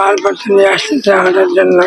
মালপত্র নিয়ে আসতেছে আমাদের জন্য।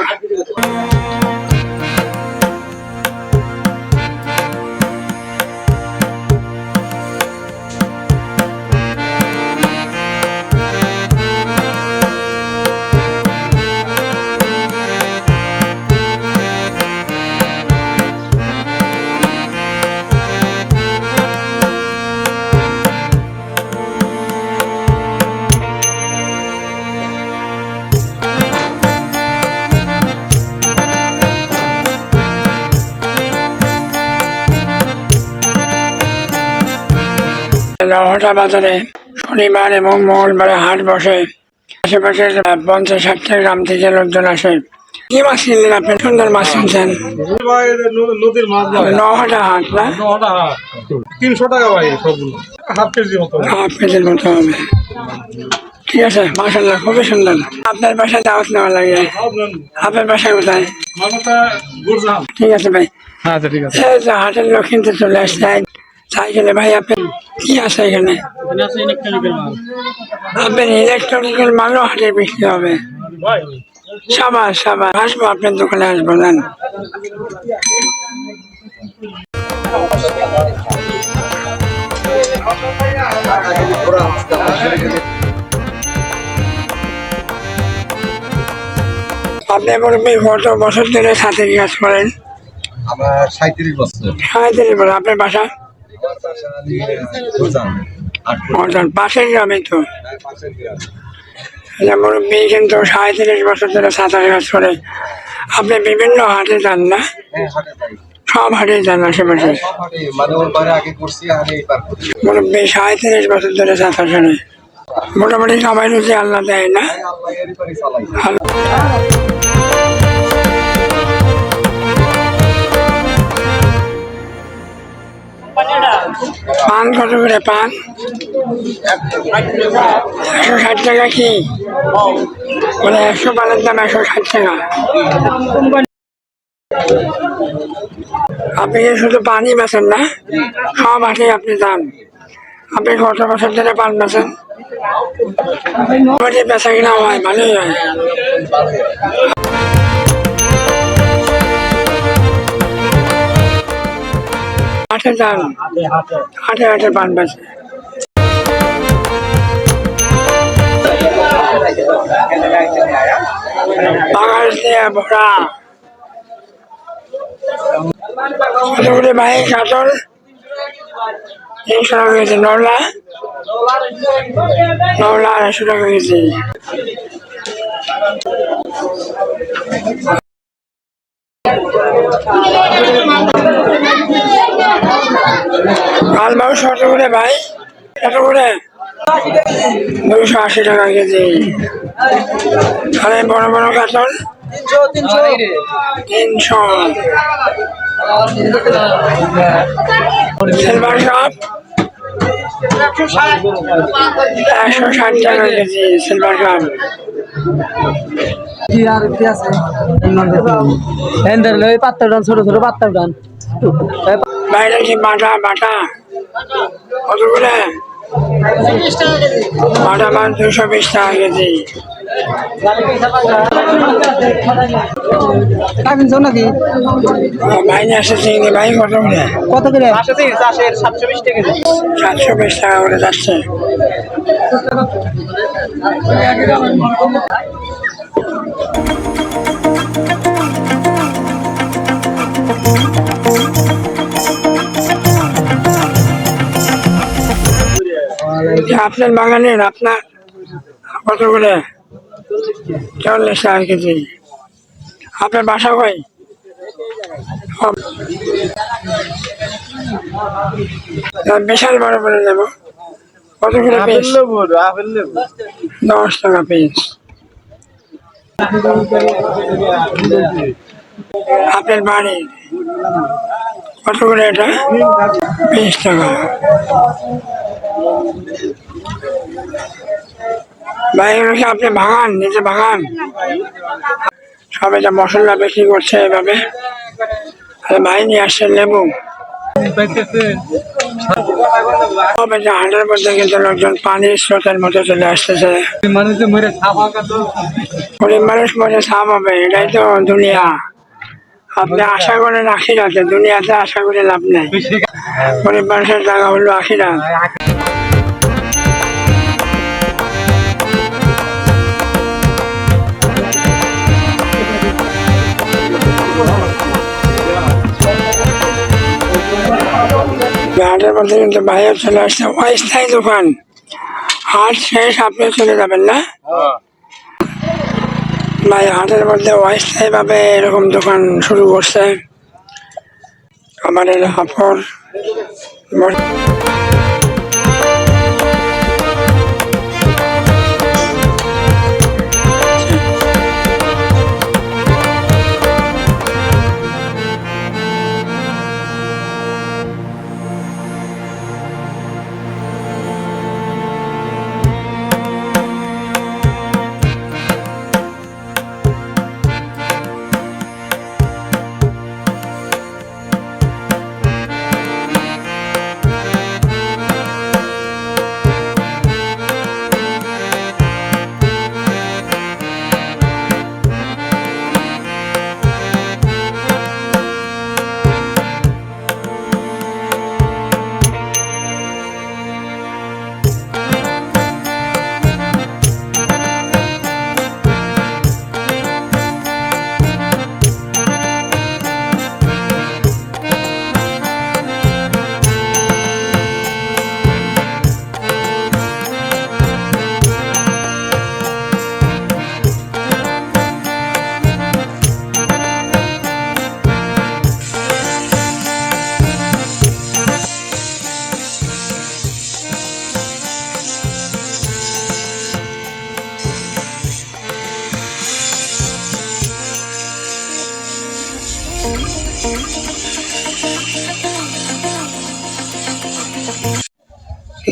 লহটা বাজারে শনিবার এবং মঙ্গলবারে হাট বসে। আশেপাশের পঞ্চাশ ষাটটা গ্রাম থেকে লোকজন আসে। কি মাছ কিনলেন আপনি? সুন্দর মাছ কিনছেন। নদীর মাছ ভাই হাট না? নটা তিনশো টাকা ভাই সবগুলো। হাফ কেজি মতো। হাফ কেজির মতো হবে। ঠিক আছে মাসাল্লাহ খুবই সুন্দর। আপনার বাসায় দাওয়াত নেওয়া লাগে। আপনার বাসায় কোথায়? ঠিক আছে ভাই। হ্যাঁ আচ্ছা ঠিক আছে। হাটের লোক কিনতে চলে আসছে। সাইকেলে ভাই আপনি কি আছে এখানে? আপনার ইলেকট্রনিক্যাল মালও হাটে বিক্রি হবে। ভাই সাবাস সাবাস। আসব আপনার দোকানে আসব জান আপনি মুরব্বী কত বছর ধরে ছাতের কাজ করেন। আমার সাঁত্রিশ বছর। সাঁত্রিশ বছর। আপনার বাসা? পাশের গ্রামে তো। মুরব্বী কিন্তু সাঁত্রিশ বছর ধরে ছাতার কাজ করে। আপনি বিভিন্ন হাটে যান না? হ্যাঁ সব হাটে যান আশেপাশে? মুরব্বী সাঁত্রিশ বছর ধরে ছাতা শোনে মোটামুটি সবাই রুচি আল্লাহ দেয় না? পান কত করে পান? একশো ষাট টাকা কি? বলে একশো পানের দাম একশো ষাট টাকা। আপনি শুধু পানি বেছেন না, সব হাটে আপনি যান আপনি কত বছর ধরে পান বেছেন বেচা কিনা হয়, ভালোই হয়। হাটে যান হাটে হাটে পান দিয়ে ভরা। ভাই কাতল। তিনশো গেছে আড়াইশো গেছে মাংস কত করে ভাই কত করে দুশো আশি টাকা কেজি। আরে বড় বড় কাতল তিনশো সিলভার কাপ একশো ষাট টাকা কেজি সিলভার কাপ কি আর কি আছে? এন্ডার লই পাত্তা ডান ছোট ছোট পাত্তা ডান বাইরে কি বাটা বাটা? কত করে বাটা মাছ দুশো বিশ টাকা কেজি। কাকিন চো নাকি? আসে চিংড়ি ভাই কত করে কত করে? সাতশো বিশ টাকা করে যাচ্ছে। আপনার বাগানের আপনার কত করে? চল্লিশ টাকা কেজি। আপনার বাসা কই? বিশাল বড় বলে দেবো। কত করে পিস দশ টাকা পিস আপনার বাড়ি কত করে এটা? বিশ টাকা। কি আপনি ভাঙান নিজে ভাঙান সব এটা মশলা বিক্রি করছে এভাবে। ভাই, নিয়ে আসছে লেবু। যে কিন্তু লোকজন পানির স্রোতের চলে আসতেছে। মানুষ মরে সাপ হবে, এটাই তো দুনিয়া। আপনি আশা করে রাখি রাখে দুনিয়াতে আশা করে লাভ নেই। গরিব মানুষের জায়গা হলো আখিরা হাটের মধ্যে কিন্তু বাইরে চলে আসছে অস্থায়ী দোকান। হাট শেষ, আপনি চলে যাবেন না? ভাই, হাটের মধ্যে অস্থায়ী ভাবে এরকম দোকান শুরু করছে। আমাদের হাফর।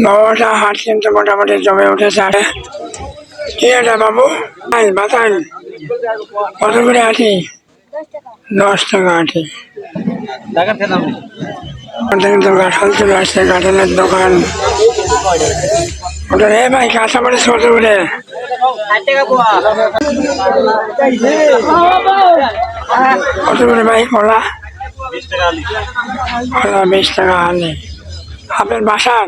নবটা হাট কিন্তু মোটামুটি জমে উঠেছে আরে। কি এটা বাবু? আইল বাতাইল কত করে আটি? দশ টাকা ওটা কিন্তু চলে আসছে দোকান। ওটা ভাই ভাই বিশ টাকা আলি। আপনার বাসার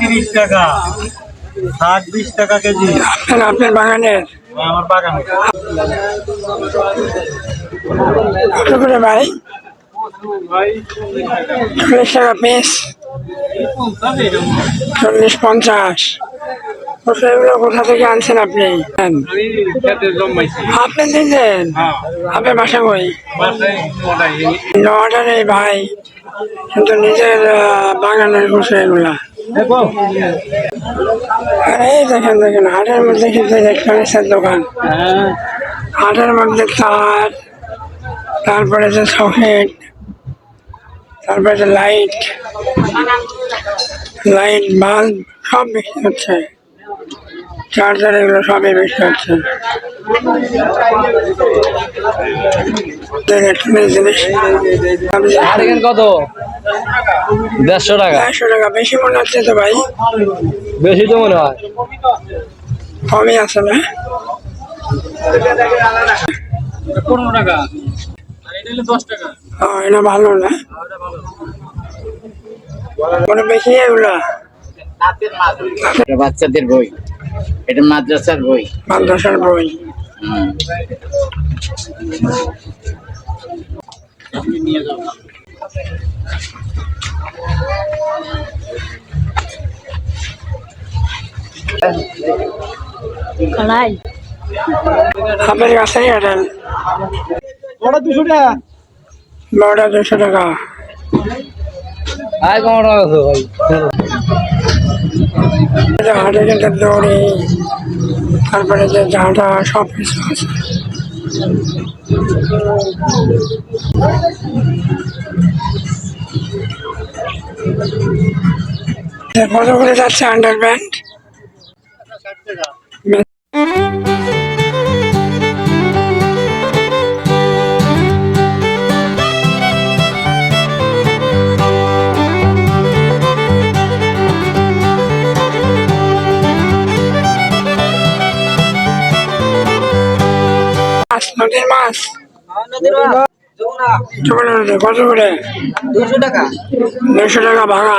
তিরিশ টাকা। বিশ টাকা কেজি। আপনার আপনার বাগানের? আমার বাগানে। করে ভাই? চল্লিশ টাকা পিস। চল্লিশ পঞ্চাশ। এগুলো কোথা থেকে আনছেন আপনি? আপনি দিয়েছেন? হ্যাঁ আপনার বাসা কই? নটা নেই ভাই। কিন্তু নিজের বাগানের বসে এগুলা। এই দেখেন দেখেন হাটের মধ্যে কিন্তু ইলেকট্রনিক্সের দোকান। হ্যাঁ। হাটের মধ্যে তার তারপরে যে সকেট তারপরে যে লাইট লাইট বাল্ব সব বিক্রি হচ্ছে। চার্জার এগুলো সবই বিক্রি হচ্ছে। ইলেকট্রনিক জিনিস। কত? দেড়শো টাকা? একশো টাকা। বেশি মনে হচ্ছে তো ভাই। বেশি তো মনে হয়। কমই আছে না? পনেরো টাকা। আর এটা হলো দশ টাকা। ও, এটা ভালো না? কোনো বেশি এগুলা। বাচ্চাদের বই। এটা মাদ্রাসার বই। মাদ্রাসার বই। হুম। আপনার কাছে ওটা দুশো টাকা। বড়টা দুশো টাকা। আয় কেমন আছো ভাই। এটা হাটে কিন্তু দড়ি তারপরে যে ঝাঁটা সব কিছু আছে। কত করে যাচ্ছে আন্ডার ব্যান্ড মাছ নদীর মাছ। কত করে? দুশো টাকা। দুশো টাকা ভাড়া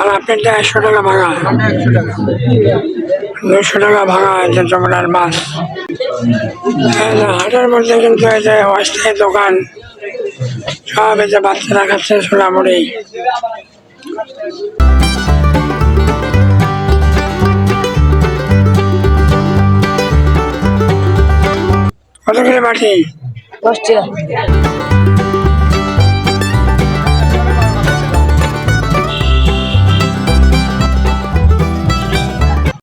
আর আপনারটা একশো টাকা একশো টাকা। দুশো টাকা ভাড়া আছে যমুনার মাছ। হাটের মধ্যে কিন্তু এই যে অস্থায়ী দোকান সব এই যে বাচ্চারা খাচ্ছে সোনামুড়ি। কত করে বাটি? দশ টাকা